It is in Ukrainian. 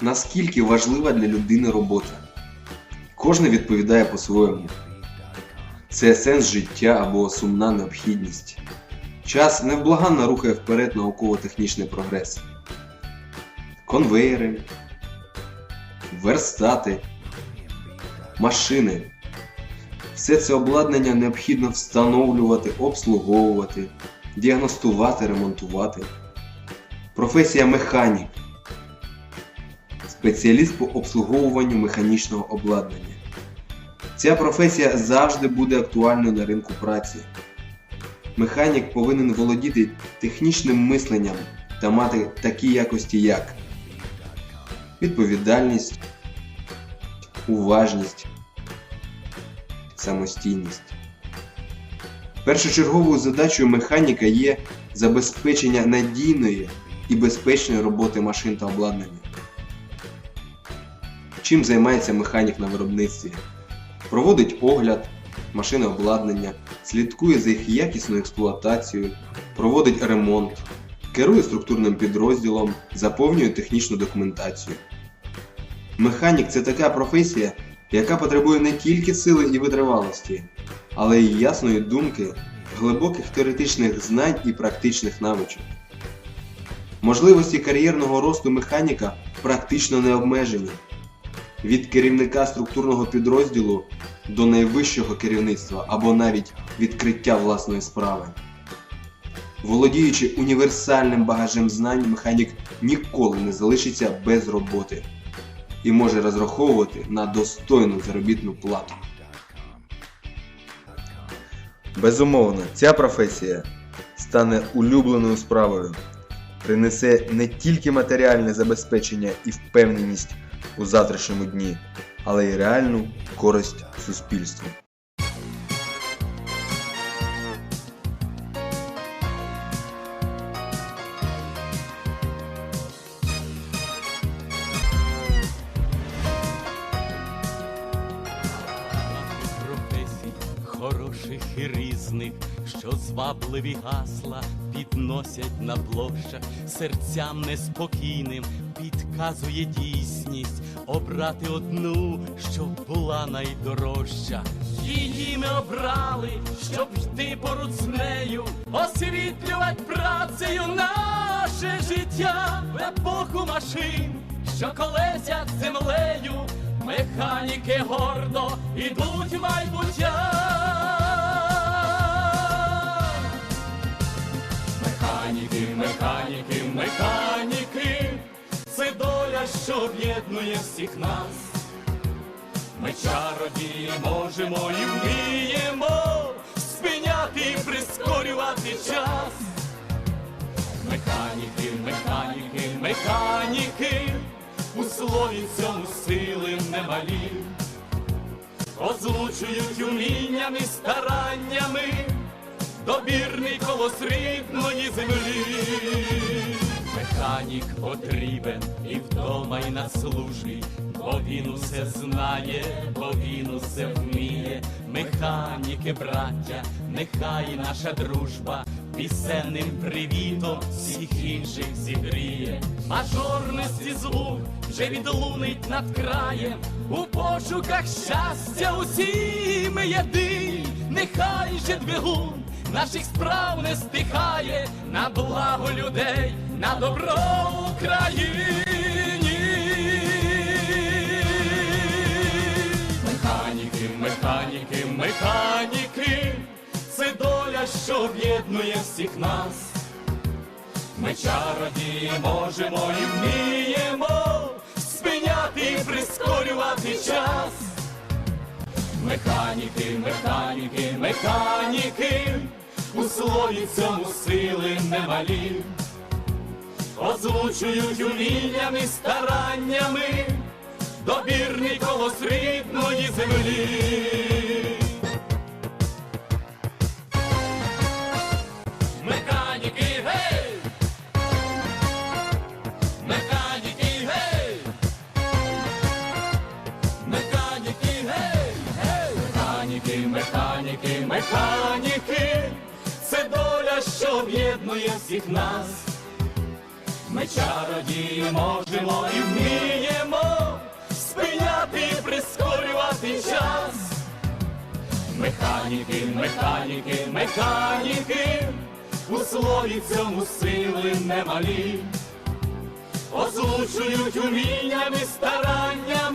наскільки важлива для людини робота. Кожен відповідає по-своєму. Це сенс життя або сумна необхідність. Час невблаганно рухає вперед науково-технічний прогрес. Конвейери, верстати, машини. Все це обладнання необхідно встановлювати, обслуговувати, діагностувати, ремонтувати. Професія механік. Спеціаліст по обслуговуванню механічного обладнання. Ця професія завжди буде актуальною на ринку праці. Механік повинен володіти технічним мисленням та мати такі якості, як відповідальність, уважність, самостійність. Першочерговою задачею механіка є забезпечення надійної і безпечної роботи машин та обладнання. Чим займається механік на виробництві? Проводить огляд машини обладнання, слідкує за їх якісною експлуатацією, проводить ремонт, керує структурним підрозділом, заповнює технічну документацію. Механік це така професія, яка потребує не тільки сили і витривалості, але й ясної думки, глибоких теоретичних знань і практичних навичок. Можливості кар'єрного росту механіка практично не обмежені. Від керівника структурного підрозділу до найвищого керівництва або навіть відкриття власної справи. Володіючи універсальним багажем знань, механік ніколи не залишиться без роботи і може розраховувати на достойну заробітну плату. Безумовно, ця професія стане улюбленою справою, принесе не тільки матеріальне забезпечення і впевненість у завтрашньому дні, але й реальну користь суспільству. хороших і різних, що звабливі гасла підносять на площах, серцям неспокійним підказує дійсність обрати одну, щоб була найдорожча. Її ми обрали, щоб йти поруч з нею, освітлювати працею наше життя в епоху машин, що колесять землею. Механіки гордо ідуть в майбуття. Що об'єднує всіх нас. Ми чародії можемо і вміємо спиняти і прискорювати час. Механіки, механіки, механіки, у слові цьому сили немалі, озвучують уміннями, стараннями добірний колос рідної землі. Механік потрібен і вдома, і на службі, бо він усе знає, бо він усе вміє. Механіки, браття, нехай наша дружба пісенним привітом всіх інших зігріє. Мажорності звук вже відлунить над краєм, у пошуках щастя усі ми єдині, нехай же двигун наших справ не стихає на благо людей, на добро Україні. Механіки, механіки, механіки, це доля, що об'єднує всіх нас. Ми чародії можемо і вміємо спиняти і прискорювати час. Механіки, механіки, механіки, у слові цьому сили немалі, озвучують уміннями, стараннями добірний колос рідної землі. Механіки! Механіки! Механіки! Механіки, механіки, об'єднує всіх нас, ми чародії можемо і вміємо спиняти і прискорювати час. Механіки, механіки, механіки, у слові цьому сили немалі, озвучують уміннями, стараннями.